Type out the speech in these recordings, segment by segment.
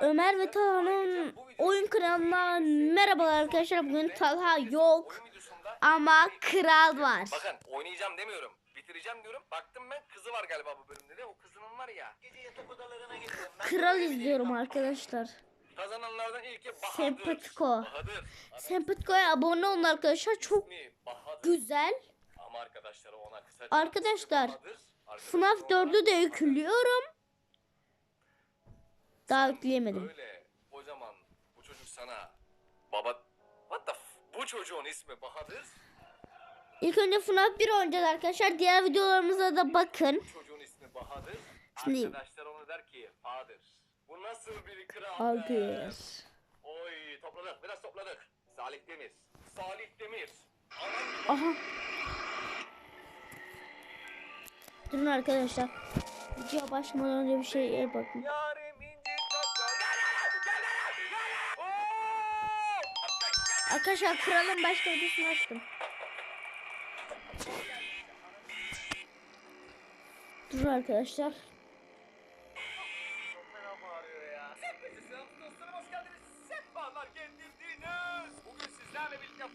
Ömer ve. Talha'nın oyun kanalına merhabalar arkadaşlar. Bugün Talha yok ama kral var. Bakın oynayacağım demiyorum. Bitireceğim diyorum. Baktım ben kızı var galiba bu bölümde de. O kızının var ya. Gece yatak odalarına gidiyorum. Ben Kral izliyorum arkadaşlar. Kazananlardan ilki Bahadır. Sempatiko. Sempatiko'ya abone olun arkadaşlar. Çok güzel. Ama arkadaşları ona kısaca Arkadaşlar, FNAF ona 4'ü de Bahadır. yüklüyorum. Daha yükleyemedim. Böyle kocaman bu çocuk sana baba what the f- bu çocuğun ismi Bahadır. İlk önce FNAF 1 oynayacağız arkadaşlar. Diğer videolarımıza da bakın. Bu çocuğun ismi Bahadır. Şimdi- Arkadaşlar onu der ki Fadır. Bu nasıl bir kral? Aldır. Oy topladık biraz topladık. Salih Demir. Salih Demir. Aha. Durun arkadaşlar. Video başlamadan önce bir şeye bakın. Yarim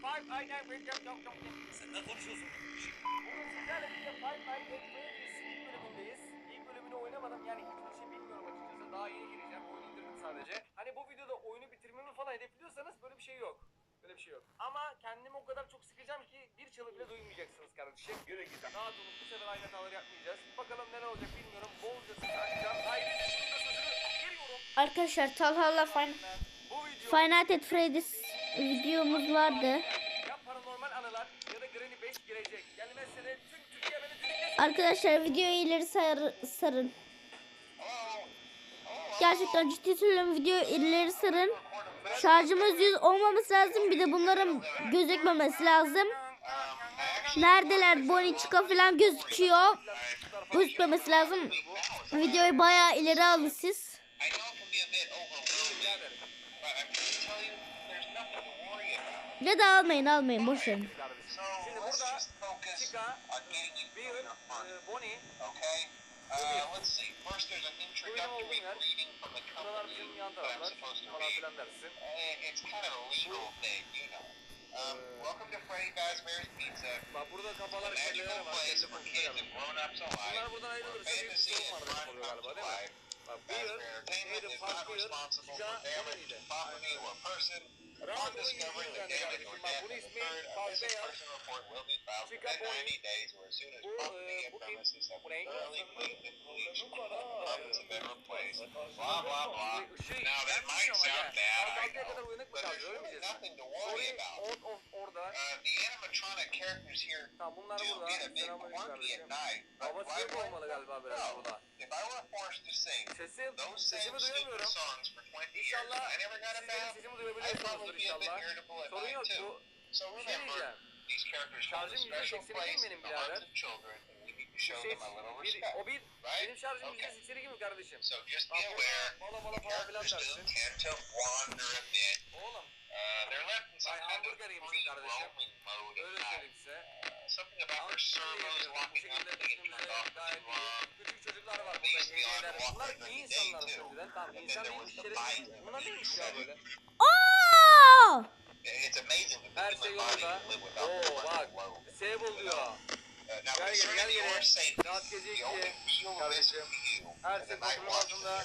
Five Nights at Freddy's yok yok yok. Sen ne konuşuyorsun? Bugün sizlerle birlikte Five Nights at Freddy's ilk bölümündeyiz. İlk bölümünü oynamadım yani hiçbir şey bilmiyorum açıkçası. Daha yeni gireceğim. Oyunu indirdim sadece. Hani bu videoda oyunu bitirmemi falan hedefliyorsanız böyle bir şey yok. Bir şey yok. Ama kendimi o kadar çok sıkacağım ki bir çalı bile duymayacaksınız kardeşim. Yürü git. Rahat olun bu sefer aynı hataları yapmayacağız. Bakalım neler olacak bilmiyorum. Bolca sizi açacağım. Ayrıca şunun da sözünü veriyorum. Arkadaşlar Talha'la Fin Bu video Five Nights at Freddy's videomuz vardı. ya paranormal anılar ya da Granny 5 girecek. Gelmezse de tüm Türkiye beni dinlesin. Arkadaşlar videoyu ileri sar- sarın. Gerçekten ciddi söylüyorum videoyu ileri sarın. Şarjımız 100 olmaması lazım. Bir de bunların gözükmemesi lazım. Neredeler? Bonnie Chica falan gözüküyor. Gözükmemesi lazım. Videoyu bayağı ileri alın siz. Ya da almayın almayın boş verin. Burada Chica, Bill, e, Bonnie, okay? Uh, let's see. First, there's an introductory greeting from the company that I'm supposed to read. Uh, It's kind of a legal thing, you know. Um, welcome to Freddy Fazbear's Pizza, a magical place for kids and grown-ups alike. Where ayrılırsa büyük bir fantasy and fun oluyor come galiba to life. Fazbear Entertainment Hayden is not responsible for damage to property or person. Upon discovering the damage or death of a a missing person report will be filed within 90 days or as soon as property and uh, premises have been thoroughly cleaned and bleached, ovens have been uh, replaced, uh, blah, blah, blah. Now, that might sound bad, I know, but there's really nothing to worry about. Uh, the animatronic characters here do get a bit quirky at night, but why would... No. Burada. If I were forced to sing Sesim, those same sesimi stupid duyamıyorum. songs for 20 years İnşallah and I never got siz it benim back, sesimi I'd duyabiliyorsunuzdur probably be a bit inşallah. irritable at Sorun night yok too. bu. So Bir şey remember, diyeceğim. these characters hold a Şarjım yüzde special sekseni değil place benim in the hearts birader. of children, and we need to show Şey, them a little bir, respect. o bir, Right? benim şarjım Okay. yüzde sekseni gibi kardeşim. So just be Bak aware, bala bala the falan filan characters do dersin. tend to wander a bit. Oğlum they're left in some Ay, kind of hamburger yemişsin free kardeşim. roaming mode öyle söyleyeyim size. Something about Ama their servos yapıyorum, bu locking up şekilde and getting düşündüğümüzde turned off for gayet too long. iyi. Küçük çocuklar var burada, walking Bunlar iyi the day insanlar too. önceden. Tamam And then insan there değil, was the işleri bison Bunlar neymiş you ya böyle? Oo! It's amazing that Her the şey human body yolunda. can live without Oo the bak. Save oluyor. Uh, now, Gel gel, concerning gel gel. your safety, Saat gece the iki. only real risk Kardeşim. to you Her şey kontrol altında.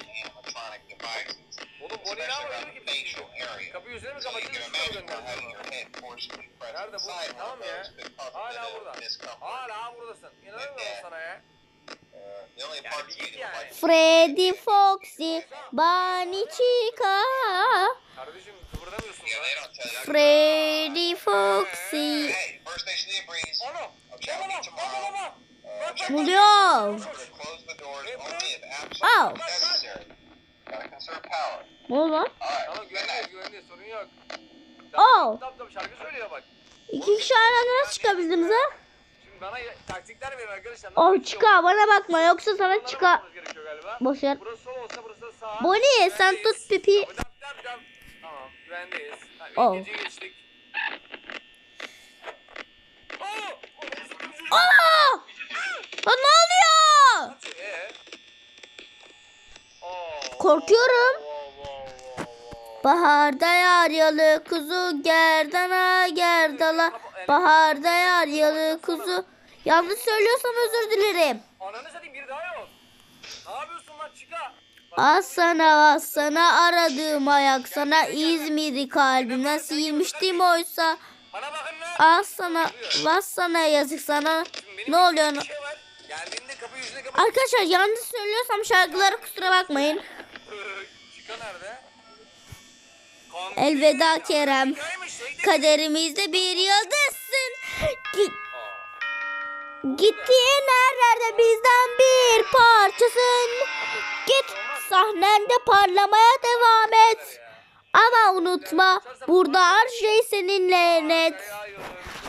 Around ki? the facial area. Kapıyı yüzüne mi So you kapatıyorsun? can Üstüne mi imagine how having gönderiyorsun? your head forcefully pressed Nerede bu? Tamam ya. could cause Hala burada. discomfort. Hala buradasın. İnanamıyorum sana ya. Uh, the only Yani parts git like Freddy Foxy, Bunny Chica. Kardeşim kıpırdamıyorsun yeah, they lan. don't tell you. Freddy Foxy. Hey, first breeze. Onu. Uh, Bak, bak? Remember to close the doors Hey, only if Oh. necessary. Ne oldu lan? Tamam güvendeyiz güvendeyiz sorun yok. Oo. Tamam tamam şarkı söylüyor bak. İki kişi aynı anda nasıl çıkabildiniz ha? Şimdi bana taktikler verin arkadaşlar. Oh Nasıl çıka bana bakma yoksa sana Onlara çıka. bakmamız gerekiyor galiba. Boş ver. Burası sol olsa burası sağ. Bonnie sen tut pipi. Tamam güvendeyiz. Oh. ikinciyi geçtik. Aa! Lan ne oluyor? Ee? Oo, Korkuyorum. Baharda yar yalı kuzu gerdana gerdala. Baharda yar yalı kuzu. Yanlış söylüyorsam özür dilerim. Ananı satayım biri daha yok. Ne yapıyorsun lan çıka? Az sana az sana aradığım ayak sana İzmir'i kalbimden silmiştim oysa. Az sana vas sana yazık sana. Ne oluyor? şey. Arkadaşlar yanlış söylüyorsam şarkılara kusura bakmayın. Elveda Kerem. Şeyde- Kaderimizde bir yıldızsın. Gi- Aa, Gittiğin her yerde bizden bir parçasın. Git sahnende parlamaya devam et. Ama unutma burada her şey seninle net.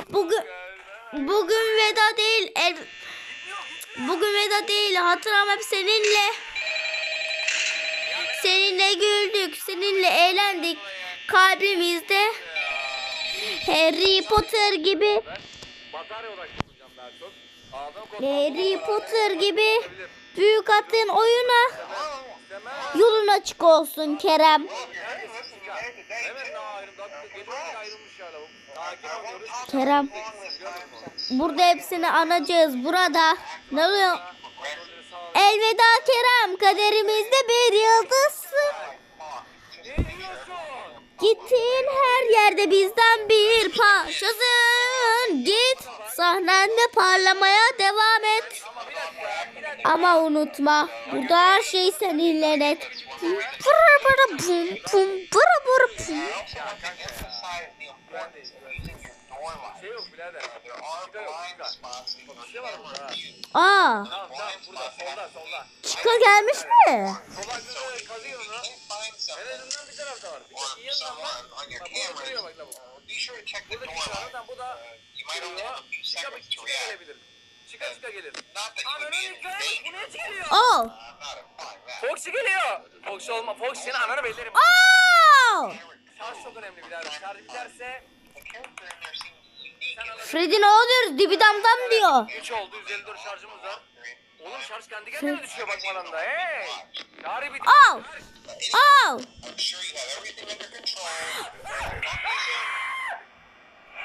Bugün bugün veda değil. El, bugün veda değil. Hatıram hep seninle. Seninle güldük, seninle eğlendik. Kalbimizde Harry Potter gibi. Harry Potter gibi büyük attığın oyuna yolun açık olsun Kerem. Kerem burada hepsini anacağız burada. Ne oluyor? Elveda Kerem kaderimizde bir yıldızsın. Gittiğin her yerde bizden bir parçasın. Git sahnende parlamaya devam et. Ama unutma burada her şey seninle net. Bıra bıra bum bum bıra bıra bum. Şey yok birader. Yok Bak bir şey var burada. ha. Aa, Tamam tamam burada solda solda. çıka gelmiş mi? Kızı kazıyor onu. En azından bir tarafta var. Bir iyi var. Bak burada duruyor bak bu da Çıka çıka gelebilir. Çıka çıka gelir. Bu ne? Oh. Foxy geliyor. Foxy olma. Foxy senin ananı bellerim. Oh! Şarj çok önemli birader. Şarj biterse Freddy ne oluyor? Dibidamdam diyor. 3 oldu 154 şarjımız var. Oğlum şarj kendi kendine düşüyor bakmadan da. Hey. Şarjı bitti.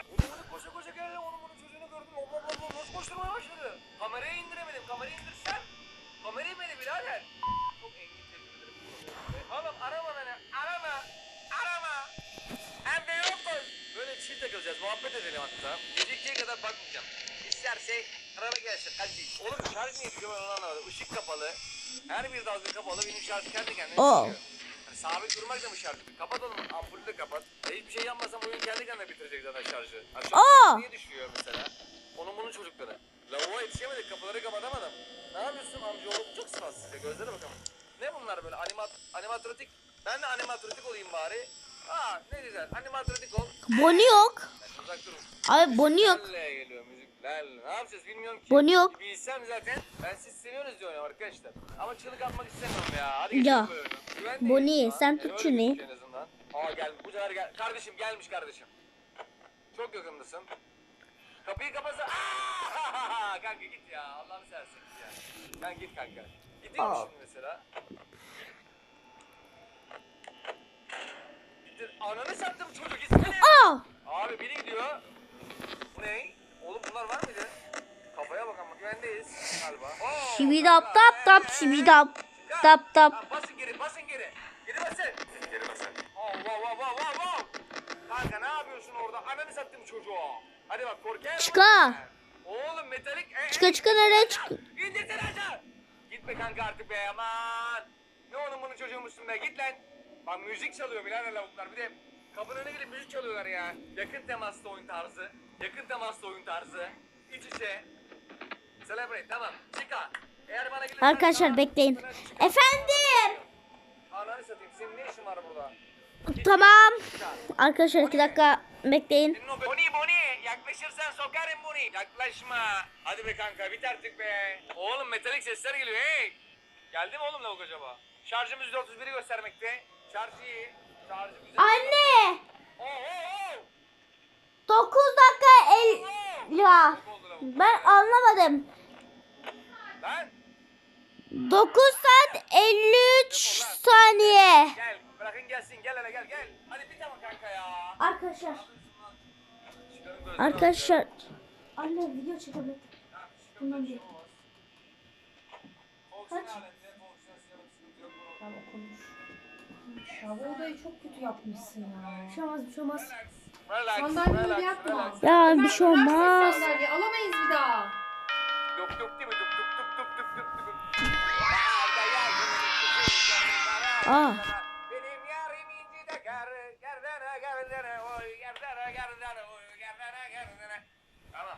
Oğlum bunu koşa koşa geldi. Onun bunun çocuğunu gördüm. Hop hop hop hop. Nasıl koşturmaya başladı? Kamerayı indiremedim. Kamerayı indirsen. Kamerayı inmedi birader. Çok engin tecrübelerim. Oğlum arama beni. Arama. Arama. Hem de yokuz. Çift takılacağız. Muhabbet edelim hatta. Gece ikiye kadar bakmayacağım. İsterse araba gelsin. Hadi. Oğlum şarj niye düşüyor ben onu anlamadım. Işık kapalı. Her bir dalga kapalı. Benim şarj kendi kendine Oh. düşüyor. Hani sabit durmak da mı şarj? Kapat oğlum. Ampulü de kapat. E hiçbir şey yapmasam oyun kendi kendine bitirecek zaten şarjı. Hani Aa! an niye düşüyor mesela? Onun bunun çocukları. Lavuğa yetişemedik. Kapıları kapatamadım. Ne yapıyorsun amcaoğlu? Çok sıvasız ya. Gözlere bakalım. Ne bunlar böyle animat animatronik? Ben de animatronik olayım bari. Aa ne güzel. Animatronik ol. Boni yok. Ben uzak durun. Abi Boni yok. Lalle geliyor müzik. Lalle. Ne yapacağız bilmiyorum ki. Boni yok. Bilsem zaten ben siz seviyorsunuz diyorum arkadaşlar. Ama çığlık atmak istemiyorum ya. Hadi Ya. Boni, sen tut şunu. En azından. Aa gel bu sefer gel. Kardeşim gelmiş kardeşim. Çok yakındasın. Kapıyı kapatsa. Aa! kanka git ya. Allah'ını seversen git ya. Sen git kanka. Aa. şimdi mesela? Gittir. Ananı sattım çocuk gitsene. Oh! Abi biri gidiyor. Bu ne? Oğlum bunlar var mıydı? Kafaya bak ama güvendeyiz galiba. Oo, Şibidap kanka, tap tap ee, şibidap ya, tap tap. ya Basın geri basın geri. Geri basın. Geri basın. Oh, wow wow wow wow wow. Kanka ne yapıyorsun orada? Ananı sattım çocuğu. Hadi bak korkuyor Çıka. Oğlum metalik. E, Çıka çıka nereye çık? İndirsene aşağı. Gitme kanka artık be aman. Ne onun bunun çocuğumuzsun be git lan. Bak müzik çalıyor birader lavuklar bir de kapının önüne gidip müzik çalıyorlar ya. Yakın temaslı oyun tarzı. Yakın temaslı oyun tarzı. İç içe. Celebrate tamam. Çıka. Eğer bana gelirsen Arkadaşlar bekleyin. Efendim. Ananı satayım senin ne işin var burada? Tamam. Arkadaşlar iki dakika bekleyin. Boni Boni yaklaşırsan sokarım Boni. Yaklaşma. Hadi be kanka bit artık be. Oğlum metalik sesler geliyor hey. Geldi mi oğlum lavuk acaba? Şarjımız 131'i göstermekte. Şarj iyi. Şarjı güzel. Anne. Oo, oo, oo. 9 dakika el ya. Ben anlamadım. Lan 9 saat 53 saniye. gel bırakın gelsin gel hele gel gel. Hadi bit ama kanka ya. Arkadaşlar. Arkadaşlar. Anne video çekelim. Bundan değil. Kaç? Tamam konuş. Ya bu odayı çok kötü yapmışsın ya. Bir şey olmaz bir şey olmaz. Sandalyeyi yapma. Ya bir şey olmaz. sandalye alamayız bir daha. Duk duk değil mi? Duk duk duk duk duk duk duk. Aa. Benim yarim inci de gar, gardana gardana oy, gardana gardana oy, gardana gardana. Tamam.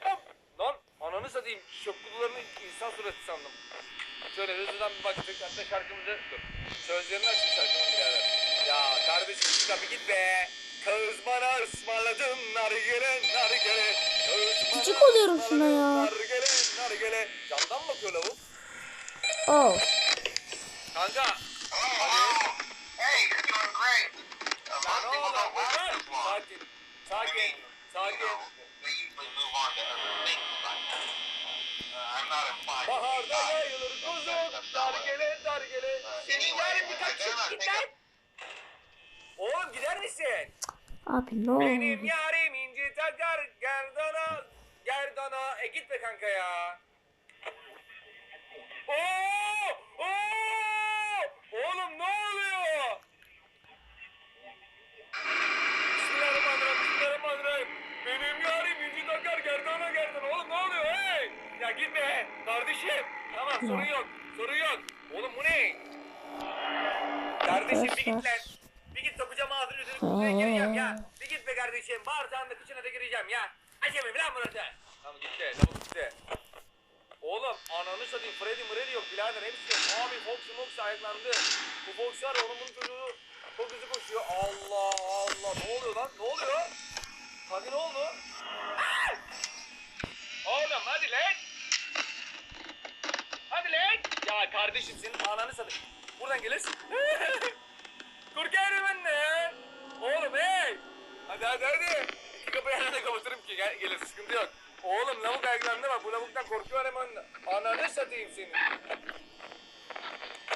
Hop. Lan ananı satayım. Şok kutularını insan sureti sandım. Şöyle hızlıdan bir baktık. Hatta şarkımızı dur. Sözlerini açın şarkının birader. Ya kardeşim çık bir git be. Kız bana ısmarladın nargile nargile. Gıcık oluyorum şuna ya. Nargile nargile. Camdan mı bakıyor lavuk? Oh. Kanka. Oh, wow. Hey, you're doing great. Uh, Lan oğlum. don't work lan. this long. Sakin. Sakin. Sakin. Baharda yayılır kuzum. Dargele dargele. Senin yarın birkaç çık git lan. Oğlum gider misin? Abi ne Benim oldu? yarim inci takar gerdana gerdana. E git be kanka ya. Oo! Oğlum ne oluyor? Bismillahirrahmanirrahim. Bismillahirrahmanirrahim. Benim yarim inci takar gerdana gerdana. Oğlum ne oluyor hey? Ya gitme kardeşim. Tamam sorun yok. Sorun yok. Oğlum bu ne? Kardeşim bir git lan. Bir git sokacağım ağzını yüzünü kutuya gireceğim ya. Bir git be kardeşim. Bağırsağın da kıçına da gireceğim ya. Açamayayım lan burası. Tamam gitti. Tamam gitti. Oğlum ananı satayım Freddy Mreddy yok birader hepsi yok. Abi Foxy Moxy ayaklandı. Bu Foxy var onun bunun çocuğu çok hızlı koşuyor. Allah Allah ne oluyor lan ne oluyor? Hadi ne oldu? Oğlum hadi lan. Lan. Ya kardeşim senin ananı satayım. Buradan gelirsin. Korkarım de. Oğlum hey. Hadi hadi hadi. İki kapıyı herhalde kapatırım ki gel, gelir sıkıntı yok. Oğlum lavuk ayaklandı bak bu lavuktan korkuyor hemen. Ananı satayım seni.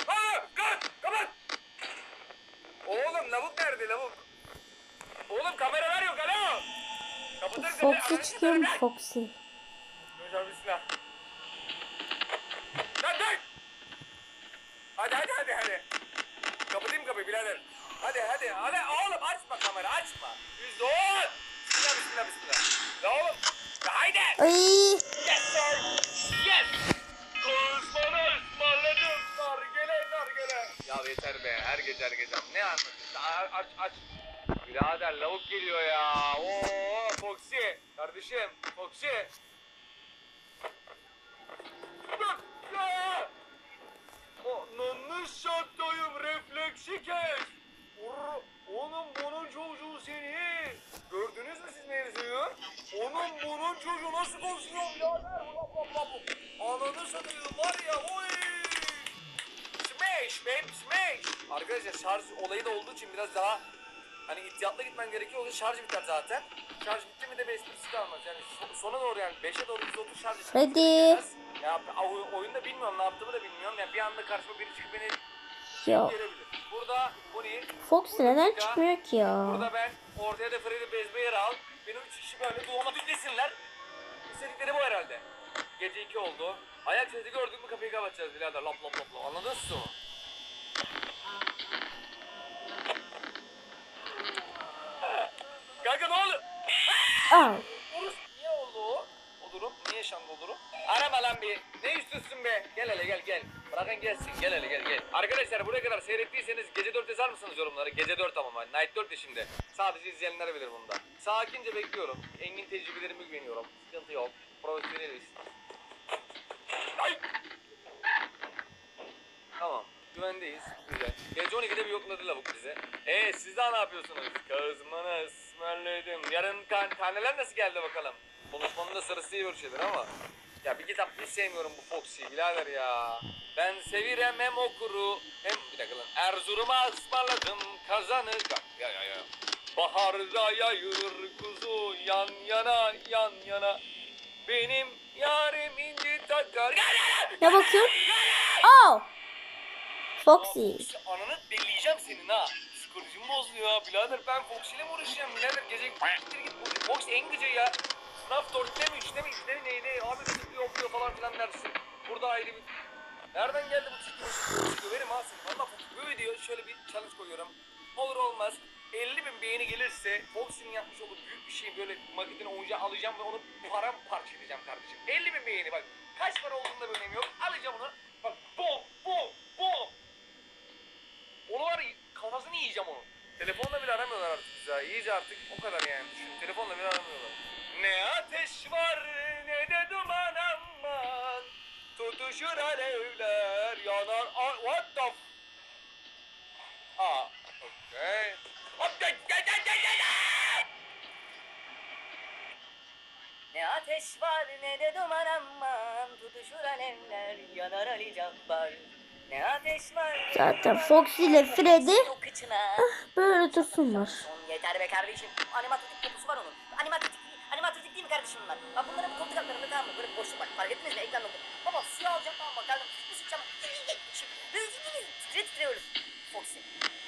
Aa kapat kapat. Oğlum lavuk nerede lavuk? Oğlum kameralar yok alo. Kapatırsın. Foxy çıkıyor mu Foxy? Hocam bismillah. Lan lan. Hadi hadi hadi hadi. Kapatayım kapıyı birader. Hadi hadi. Hadi oğlum açma kamera açma. Yüzde on. Bismillah bismillah bismillah. Ya oğlum. Ya haydi. Ay. Yes sir. Yes. Bana ısmarladım. Nargile nargile. Ya yeter be. Her gece her gece. Ne anlatıyorsun? Aç aç. Birader lavuk geliyor ya. Oo Foxy. Kardeşim. Foxy. Ananı satayım refleksi kes. Vur. Oğlum bunun çocuğu seni. Gördünüz mü siz mevzuyu? Onun bunun çocuğu nasıl konuşuyor lap. Ananı satayım var ya oy. Smash babe smash. Arkadaşlar şarj olayı da olduğu için biraz daha hani ihtiyatla gitmen gerekiyor. O zaman şarj biter zaten. Şarj bitti mi de bir esprisi kalmaz. Yani so- sona doğru yani 5'e doğru 130 şarj Freddy. Ya o- oyunda bilmiyorum ne yaptığımı da bilmiyorum. Yani bir anda karşıma biri çıkıp beni Yok. gelebilir. Burada Foxy neden çıkmıyor ki ya? burada ben, ortaya da Freddy Bezbeyer al. Beni üç kişi böyle doğuma düzlesinler. İstedikleri bu herhalde. Gece 2 oldu. Ayak sesi gördük mü kapıyı kapatacağız birader. Lap lap lap lap. Anladın mı? Kanka ne oldu? Aa. Urus niye oldu o? O durum? Niye yaşandı o durum? Arama lan bir. Ne üstüsün be? Gel hele gel gel. Bırakın gelsin. Gel hele gel gel. Arkadaşlar buraya kadar seyrettiyseniz gece 4 yazar mısınız yorumları? Gece 4 ama ben. Night 4 de şimdi. Sadece izleyenler bilir bunda. Sakince bekliyorum. Engin tecrübelerime güveniyorum. Sıkıntı yok. Profesyoneliz. Ay! Tamam. Güvendeyiz. Güzel. Gece 12'de bir yokladı lavuk bize. Eee siz daha ne yapıyorsunuz? Kazmanı ısmarladım. Yarın kan karneler nasıl geldi bakalım? Konuşmanın da sırası iyi bir şeyler ama. Ya bir kitap hiç sevmiyorum bu Foxy'yi birader ya. Ben sevirem hem okuru hem bir dakika lan. Erzurum'a ısmarladım kazanı. Ya ya ya. Baharda yayılır kuzu yan yana yan yana. Benim yarim inci takar. Ne bakıyorsun? Oh! Foxy. Ananı deleyeceğim senin ha. Psikolojim bozuluyor ha birader. Ben Foxy ile mi uğraşacağım birader? Gece git. Fox en gıcı ya. Sınav 4'te mi 3'te mi 2'de mi neydi? Abi bir yokluyor falan filan dersin. Burada ayrı bir... Nereden geldi bu başı? Döverim ha seni. Valla böyle diyor. Şöyle bir challenge koyuyorum. Olur olmaz. 50 bin beğeni gelirse Foxy'nin yapmış olduğu büyük bir şey böyle maketin oyuncağı alacağım ve onu paramparça edeceğim kardeşim. 50 bin beğeni bak. Kaç para olduğunda bir önemi yok. Alacağım onu. Bak bom bom bom. Onu var kafasını yiyeceğim onu. Telefonla bile aramıyorlar artık bizi. İyice artık o kadar yani düşün. Telefonla bile aramıyorlar. Ne ateş var ne de duman aman. Tutuşur alevler yanar. Aa, what the f... Aa, okay. Hop, gel, gel, gel, gel, gel, gel. Ne ateş var ne de duman aman Tutuşur alevler yanar Ali Cabbar Ne ateş var Zaten Foxy ile Freddy içime böyle dursunlar. Yeter be kardeşim Animatronik kokusu var onun mi kardeşim bunlar Bak bunların bu koltuk altlarında tamam mı? Böyle boşluk bak fark ettiniz mi? Ekran oldu Baba suyu alacağım tamam bak geldim Bir sıkacağım Titre titre ölür Foxy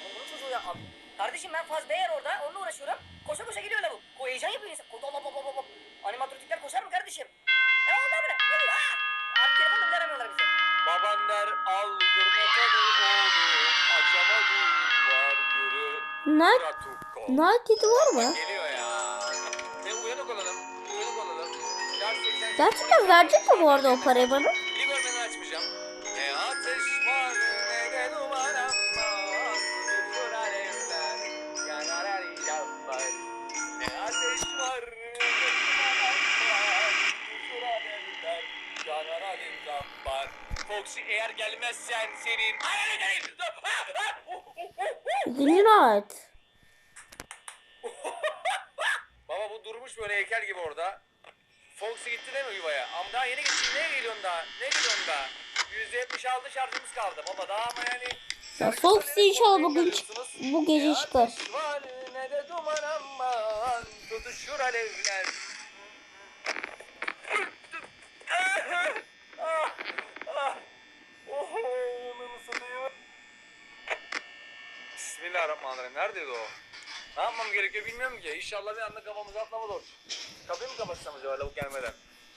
Oğlum bunun çocuğu ya abi. Kardeşim ben faz değer orada onunla uğraşıyorum. Koşa koşa geliyor lavuk Ko heyecan yapıyor insan. Ko hop hop hop hop Animatronikler koşar mı kardeşim? E oldu abi ne Ne diyor ha! Abi telefonla bile aramıyorlar bizi Baban der al gırnatanı oğlum. Akşama düğün var Ratuko. Night Kid var mı? Geliyor Gerçekten verecek mi bu arada o parayı bana? Açmayacağım. Ne ateş var ne de duman ama. Alevler. Yanar var. Ne ateş var ne de duman ama. Tutuşur alevler. Yanar arayacağım var. Foxy eğer gelmezsen senin... İkinci Night. Baba bu durmuş böyle heykel gibi orada. Foxy gitti değil mi yuvaya? Ama daha yeni gitti. Ne geliyorsun daha? Ne geliyorsun daha? %76 şarjımız kaldı baba. Daha ama yani... Ya Foxy inşallah bugün bu gece Ne çıkar. ne de duman aman. Tutuşur alevler. Ah, ah. Oh. Bismillahirrahmanirrahim. Neredeydi o? Ne yapmam gerekiyor bilmiyorum ki. İnşallah bir anda kafamıza atlamadı o. Kapıyı mı kapatsam acaba lavuk gelmeden?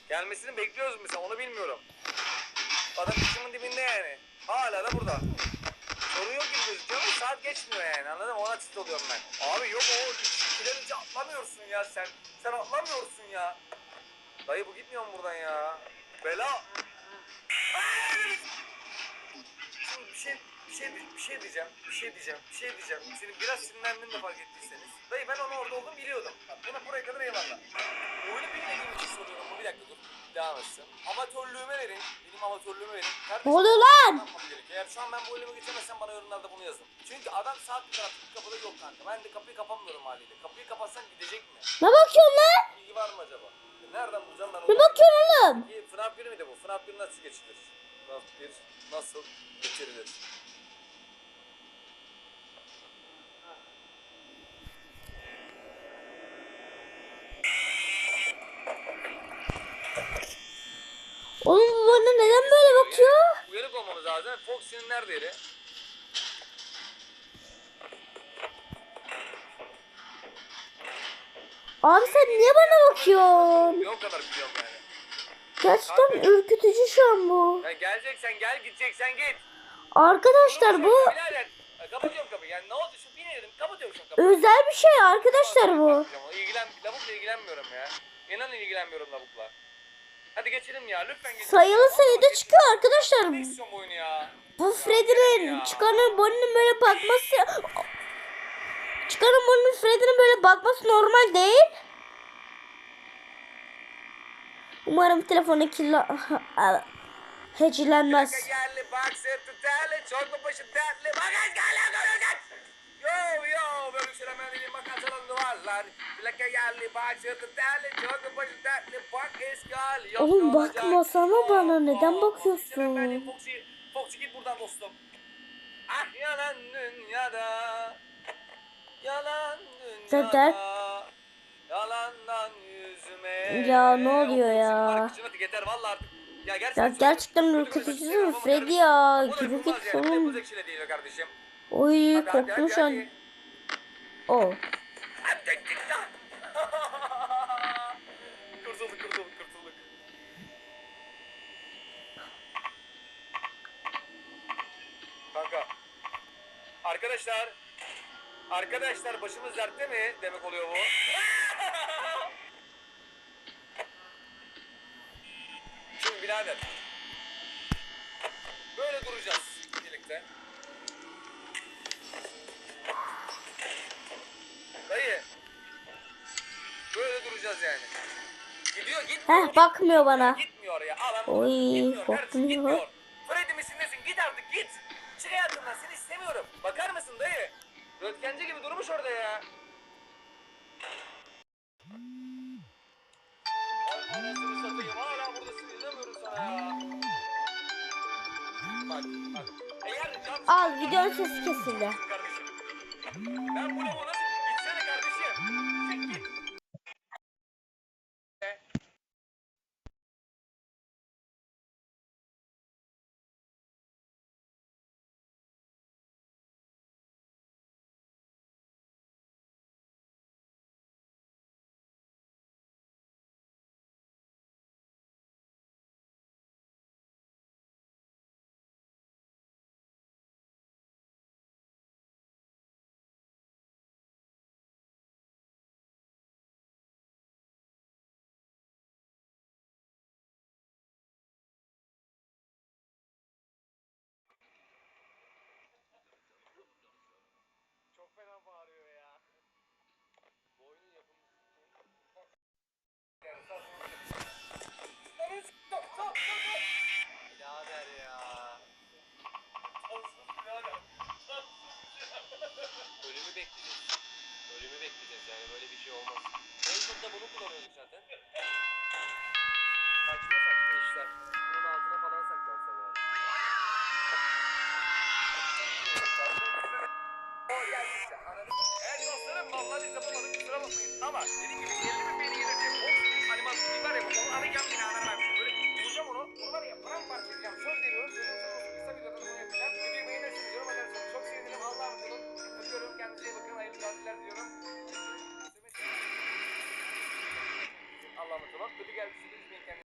Gelmesini bekliyoruz mesela onu bilmiyorum. Adam kışımın dibinde yani. Hala da burada. Sorun yok gibi gözüküyor ama saat geçmiyor yani anladın mı? Ona çıt oluyorum ben. Abi yok o ikiden önce atlamıyorsun ya sen. Sen atlamıyorsun ya. Dayı bu gitmiyor mu buradan ya? Bela. Şimdi bir şey bir şey bir şey diyeceğim. Bir şey diyeceğim. Bir şey diyeceğim. Senin biraz sinirlendin de fark ettiyseniz. Dayı ben onu orada olduğunu biliyordum. Bak, Buna buraya kadar eyvallah. Oyunu bilmediğim için soruyorum. Bu bir dakika dur. Devam etsin. Amatörlüğüme verin. Benim amatörlüğüme verin. Kardeşim, Ne oluyor lan? yapmam gerekiyor. Eğer şu an ben bu oyunu geçemezsem bana yorumlarda bunu yazın. Çünkü adam sağ bir tarafta kapıda yok kanka. Ben de kapıyı kapamıyorum haliyle. Kapıyı kapatsam gidecek mi? Ne bakıyorsun lan? Bilgi var mı acaba? Nereden bulacağım ben onu? Ne bakıyorsun oğlum? Bir FNAF 1 mi de bu? FNAF 1 nasıl geçilir? FNAF 1 nasıl geçirilir? Oğlum bu bana neden böyle bakıyor? Uyanık lazım. Foxy'nin nerede yeri? Abi sen niye bana bakıyorsun? Bir o kadar biliyorum yani. Gerçekten ürkütücü şu an bu. Ya geleceksen gel, gideceksen git. Arkadaşlar bu Birader, kapatıyorum kapıyı. Yani ne oldu şu bilmiyorum. Kapatıyorum şu kapıyı. özel bir şey arkadaşlar bu. İlgilen, lavukla ilgilenmiyorum ya. İnan ilgilenmiyorum lavukla. Hadi geçelim ya lütfen geçelim. Sayılı sayıda çıkıyor arkadaşlar. Bu Freddy'nin çıkanın Bonnie'nin böyle bakması... Çıkanın Bonnie'nin Freddy'nin böyle bakması normal değil. Umarım telefonu kirli... Hecilenmez. Yerli baksı tutarlı, çok mu başı tatlı, bagaj gala görürken. Romeo bölüşülemediğini makarsadan duvarlar. Plaka yerli başladı derli çok başı dertli bak eskal. Yok Oğlum bakmasana bana neden bakıyorsun? Foxy, Foxy git buradan dostum. Ah yalan dünyada. Yalan dünyada. Dede. Yalandan yüzüme. Ya ne oluyor ya? Yeter vallahi artık. Ya gerçekten, ya gerçekten ürkütücü Freddy ya. Gidip git oğlum. kardeşim. Oy korktum şu an. O. kurtulduk kurtulduk kurtulduk. Kanka. Arkadaşlar. Arkadaşlar başımız dertte mi demek oluyor bu? Şimdi birader. Heh bakmıyor bana. Gitmiyor ya. Alan Oy korktum şey ya.